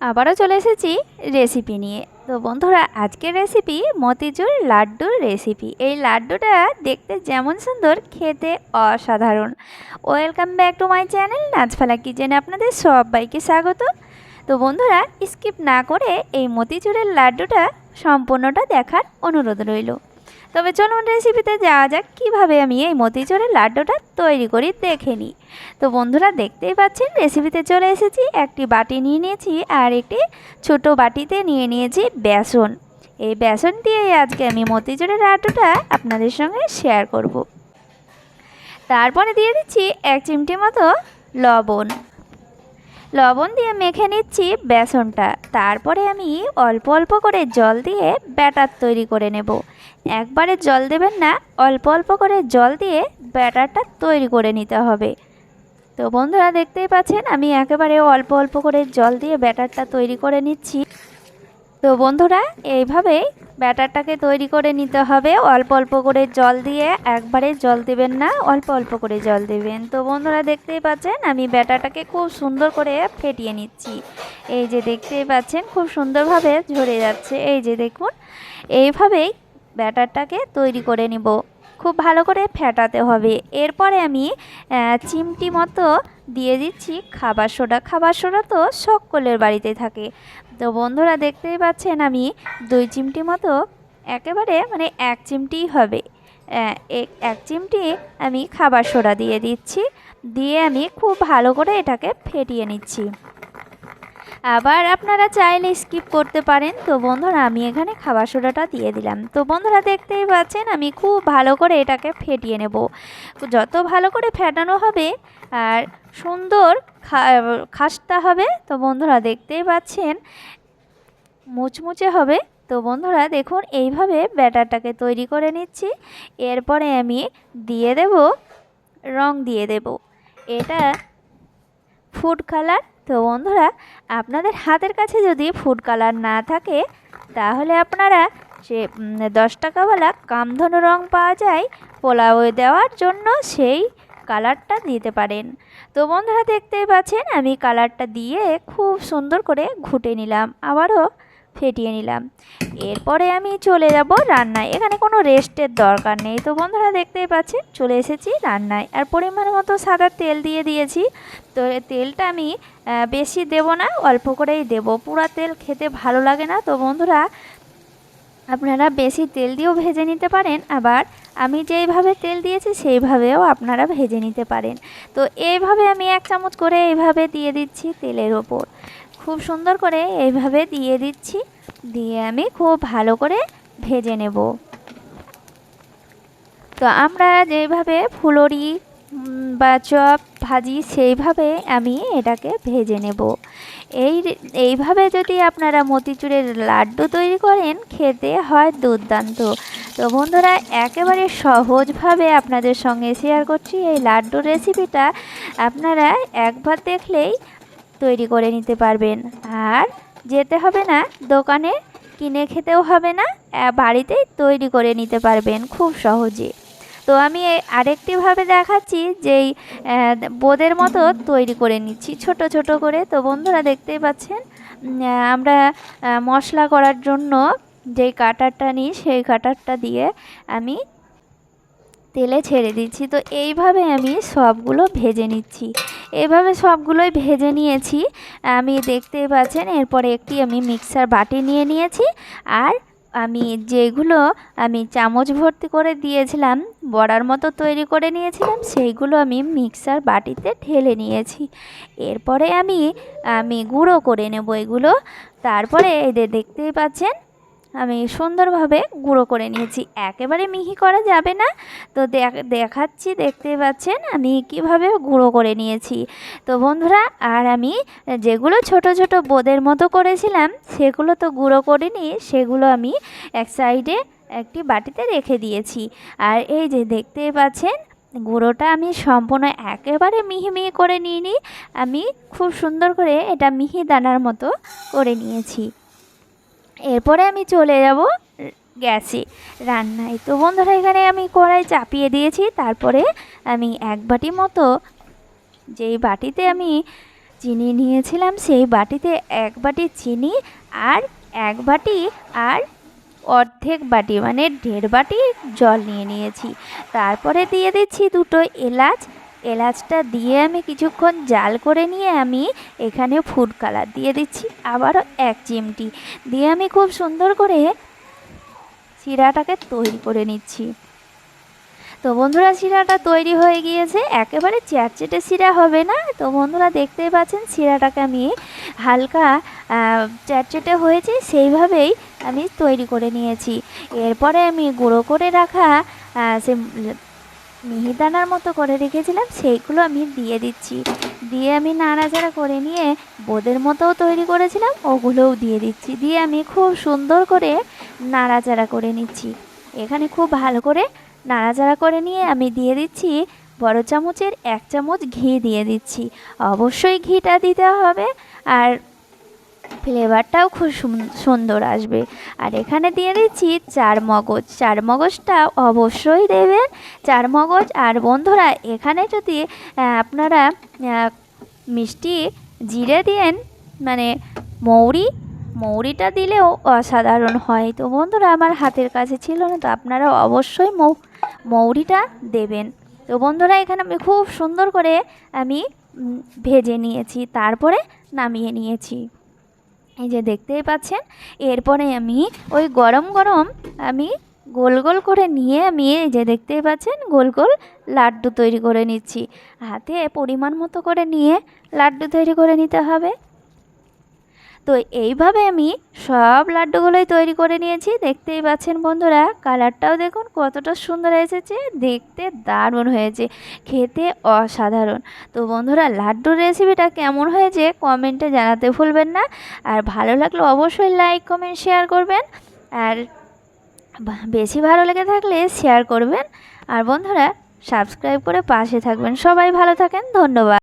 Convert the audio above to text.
আবারও চলে এসেছি রেসিপি নিয়ে। তো বন্ধুরা, আজকের রেসিপি মতিচুর লাড্ডুর রেসিপি এই লাড্ডুটা দেখতে যেমন সুন্দর, খেতে অসাধারণ। Welcome back to my channel নাচফালা কিচেনে আপনাদের সবাইকে স্বাগত। তো বন্ধুরা স্কিপ না করে এই মতিচুরের লাড্ডুটা সম্পূর্ণটা দেখার অনুরোধ রইল। তবে চলুন রেসিপিতে যাওয়া যাক, কীভাবে আমি এই মতিচুরের লাড্ডুটা তৈরি করি দেখে নিই। তো বন্ধুরা, দেখতেই পাচ্ছেন রেসিপিতে চলে এসেছি। একটি বাটি নিয়ে নিয়েছি আর একটি ছোট বাটিতে নিয়ে নিয়েছি বেসন। এই বেসন দিয়েই আজকে আমি মতিচুরের লাড্ডুটা আপনাদের সঙ্গে শেয়ার করব। তারপরে দিয়ে দিচ্ছি এক চিমটি মতো লবণ। লবণ দিয়ে মেখে নিচ্ছি বেসনটা। তারপরে আমি অল্প অল্প করে জল দিয়ে ব্যাটার তৈরি করে নেব। একবারে জল দেবেন না, অল্প অল্প করে জল দিয়ে ব্যাটারটা তৈরি করে নিতে হবে। তো বন্ধুরা দেখতেই পাচ্ছেন, আমি একেবারে অল্প অল্প করে জল দিয়ে ব্যাটারটা তৈরি করে নিচ্ছি। তো বন্ধুরা, এইভাবেই ব্যাটারটাকে তৈরি করে নিতে হবে। অল্প অল্প করে জল দিয়ে একবারে জল দেবেন না, অল্প অল্প করে জল দেবেন। তো বন্ধুরা, দেখতেই পাচ্ছেন, আমি ব্যাটারটাকে খুব সুন্দর করে ফেটিয়ে নিচ্ছি। এই যে দেখতেই পাচ্ছেন, খুব সুন্দরভাবে ঝরে যাচ্ছে। এই যে দেখুন, এইভাবেই ব্যাটারটাকে তৈরি করে নিব। খুব ভালো করে ফেটাতে হবে। এরপরে আমি চিমটি মতো দিয়ে দিচ্ছি। খাবার সোডা খাবার সোডা তো সকলের বাড়িতে থাকে। তো বন্ধুরা দেখতেই পাচ্ছেন আমি দুই চিমটি মতো একেবারে মানে এক চিমটি হবে। এক চিমটি আমি খাবার সোডা দিয়ে দিচ্ছি। দিয়ে আমি খুব ভালো করে এটাকে ফেটিয়ে নিচ্ছি। আবার আপনারা চাইলে স্কিপ করতে পারেন। তো বন্ধুরা, আমি এখানে খাবার সোডাটা দিয়ে দিলাম। তো বন্ধুরা, দেখতেই পাচ্ছেন, আমি খুব ভালো করে এটাকে ফেটিয়ে নেব। যত ভালো করে ফেটানো হবে আর সুন্দর খাসটা হবে, তো বন্ধুরা, দেখতেই পাচ্ছেন, মুচমুচে হবে। তো বন্ধুরা, দেখুন, এইভাবে ব্যাটারটাকে তৈরি করে নিচ্ছি। এরপরে আমি দিয়ে দেব, রং দিয়ে দেব। এটা ফুড কালার তো বন্ধুরা, আপনাদের হাতের কাছে যদি ফুড কালার না থাকে, তাহলে আপনারা যে দশ টাকাওয়ালা কামধনু রং পাওয়া যায় পোলাও দেওয়ার জন্য সেই কালারটা দিতে পারেন। তো বন্ধুরা, দেখতেই পাচ্ছেন, আমি কালারটা দিয়ে খুব সুন্দর করে ঘুটে নিলাম। আবারও ফেটিয়ে নিলাম। এরপরে আমি চলে যাব রান্নায়। এখানে কোনো রেস্টের দরকার নেই। তো বন্ধুরা দেখতেই পাচ্ছেন, চলে এসেছি রান্নায়। আর পরিমাণ মতো সাদা তেল দিয়ে দিয়েছি। তো তেলটা আমি বেশি দেব না, অল্প করেই দেব। পুরা তেল খেতে ভালো লাগে না। তো বন্ধুরা, আপনারা বেশি তেল দিয়েও ভেজে নিতে পারেন। আবার আমি যেইভাবে তেল দিয়েছি, সেইভাবেও আপনারা ভেজে নিতে পারেন। তো এইভাবে আমি এক চামচ করে এইভাবে দিয়ে দিচ্ছি তেলের ওপর। খুব সুন্দর করে এইভাবে দিয়ে দিচ্ছি। দিয়ে আমি খুব ভালো করে ভেজে নেব। তো আমরা যেভাবে ফুলরি বা চপ, ভাজি সেইভাবে আমি এটাকে ভেজে নেব। এই এইভাবে যদি আপনারা মতিচুরের লাড্ডু তৈরি করেন, খেতে হয় দুর্দান্ত। তো বন্ধুরা, একেবারে সহজভাবে আপনাদের সঙ্গে শেয়ার করছি এই লাড্ডুর রেসিপিটা। আপনারা একবার দেখলেই তৈরি করে নিতে পারবেন। আর যেতে হবে না, দোকানে কিনে খেতেও হবে না বাড়িতেই তৈরি করে নিতে পারবেন খুব সহজে। তো আমি আরেকটিভাবে দেখাচ্ছি যেই বোদের মতো তৈরি করে নিচ্ছি, ছোট ছোট করে। তো বন্ধুরা দেখতেই পাচ্ছেন আমরা মশলা করার জন্য যেই কাটারটা নিই, সেই কাটারটা দিয়ে আমি তেলে ছেড়ে দিচ্ছি। তো এইভাবে আমি সবগুলো ভেজে নিচ্ছি। এভাবে সবগুলোই ভেজে নিয়েছি। আমি দেখতেই পাচ্ছেন, এরপরে একটি আমি মিক্সার বাটি নিয়ে নিয়েছি। আর আমি যেগুলো আমি চামচ ভর্তি করে দিয়েছিলাম, বড়ার মতো তৈরি করে নিয়েছিলাম, সেইগুলো আমি মিক্সার বাটিতে ঢেলে নিয়েছি। এরপরে আমি আমি গুঁড়ো করে নেব এগুলো। তারপরে এদের দেখতেই পাচ্ছেন আমি সুন্দরভাবে গুঁড়ো করে নিয়েছি। একেবারে মিহি করা যাবে না। তো দেখাচ্ছি, দেখতে পাচ্ছেন? আমি কীভাবে গুঁড়ো করে নিয়েছি। তো বন্ধুরা, আর আমি যেগুলো ছোট ছোট বোদের মতো করেছিলাম, সেগুলো তো গুঁড়ো করে করিনি সেগুলো আমি এক সাইডে একটি বাটিতে রেখে দিয়েছি। আর এই যে দেখতে পাচ্ছেন, গুঁড়োটা আমি সম্পূর্ণ একেবারে মিহি মিহি করে নিইনি আমি খুব সুন্দর করে এটা মিহি দানার মতো করে নিয়েছি। এরপরে আমি চলে যাব গ্যাসে রান্নায়। তো বন্ধুরা, এখানে আমি কড়াই চাপিয়ে দিয়েছি, তারপরে আমি এক বাটি মতো যেই বাটিতে আমি চিনি নিয়েছিলাম, সেই বাটিতে এক বাটি চিনি আর এক বাটি আর অর্ধেক বাটি মানে দেড় বাটি জল নিয়ে নিয়েছি। তারপরে দিয়ে দিচ্ছি দুটো এলাচ এলাচটা দিয়ে আমি কিছুক্ষণ জাল করে নিয়ে আমি এখানে ফুড কালার দিয়ে দিচ্ছি। আবারও এক চিমটি। দিয়ে আমি খুব সুন্দর করে শিরাটাকে তৈরি করে নিচ্ছি। তো বন্ধুরা, শিরাটা তৈরি হয়ে গিয়েছে। একেবারে চ্যাটচেটে শিরা হবে না। তো বন্ধুরা, দেখতেই পাচ্ছেন শিরাটাকে আমি হালকা চ্যাটচেটে হয়েছে। সেইভাবেই আমি তৈরি করে নিয়েছি। এরপরে আমি গুঁড়ো করে রাখা সে মিহিদানার মতো করে রেখেছিলাম, সেইগুলো আমি দিয়ে দিচ্ছি। দিয়ে আমি নাড়াচাড়া করে নিয়ে বোঁদের মতোও তৈরি করেছিলাম, ওগুলোও দিয়ে দিচ্ছি। দিয়ে আমি খুব সুন্দর করে নাড়াচাড়া করে নিচ্ছি। এখানে খুব ভালো করে নাড়াচাড়া করে নিয়ে আমি দিয়ে দিচ্ছি বড় চামচের এক চামচ ঘি দিয়ে দিচ্ছি। অবশ্যই ঘিটা দিতে হবে আর ফ্লেভারটাও খুব সুন- সুন্দর আসবে। আর এখানে দিয়ে দিচ্ছি চার মগজ। চার মগজটা অবশ্যই দেবেন। চার মগজ, আর বন্ধুরা, এখানে যদি আপনারা মিষ্টি জিরে দেন মানে মৌরি, মৌরিটা দিলেও অসাধারণ হয়। তো বন্ধুরা, আমার হাতের কাছে ছিল না, তো আপনারা অবশ্যই মৌ, মৌরিটা দেবেন। তো বন্ধুরা, এখানে আমি খুব সুন্দর করে আমি ভেজে নিয়েছি। তারপরে নামিয়ে নিয়েছি। এই যে দেখতেই পাচ্ছেন, এরপরে আমি ওই গরম গরম আমি গোল গোল করে নিয়ে আমি এই যে দেখতেই পাচ্ছেন, গোল গোল লাড্ডু তৈরি করে নিচ্ছি। হাতে পরিমাণ মতো করে নিয়ে লাড্ডু তৈরি করে নিতে হবে। তো এইভাবে আমি সব লাড্ডুগুলোই তৈরি করে নিয়েছি। দেখতেই পাচ্ছেন বন্ধুরা, কালারটাও দেখুন কতটা সুন্দর এসেছে, দেখতে দারুণ হয়েছে, খেতে অসাধারণ। তো বন্ধুরা, লাড্ডুর রেসিপিটা কেমন হয়েছে কমেন্টে জানাতে ভুলবেন না, আর ভালো লাগলে অবশ্যই লাইক, কমেন্ট, শেয়ার করবেন, আর বেশি ভালো লেগে থাকলে শেয়ার করবেন। আর বন্ধুরা, সাবস্ক্রাইব করে পাশে থাকবেন। সবাই ভালো থাকেন, ধন্যবাদ।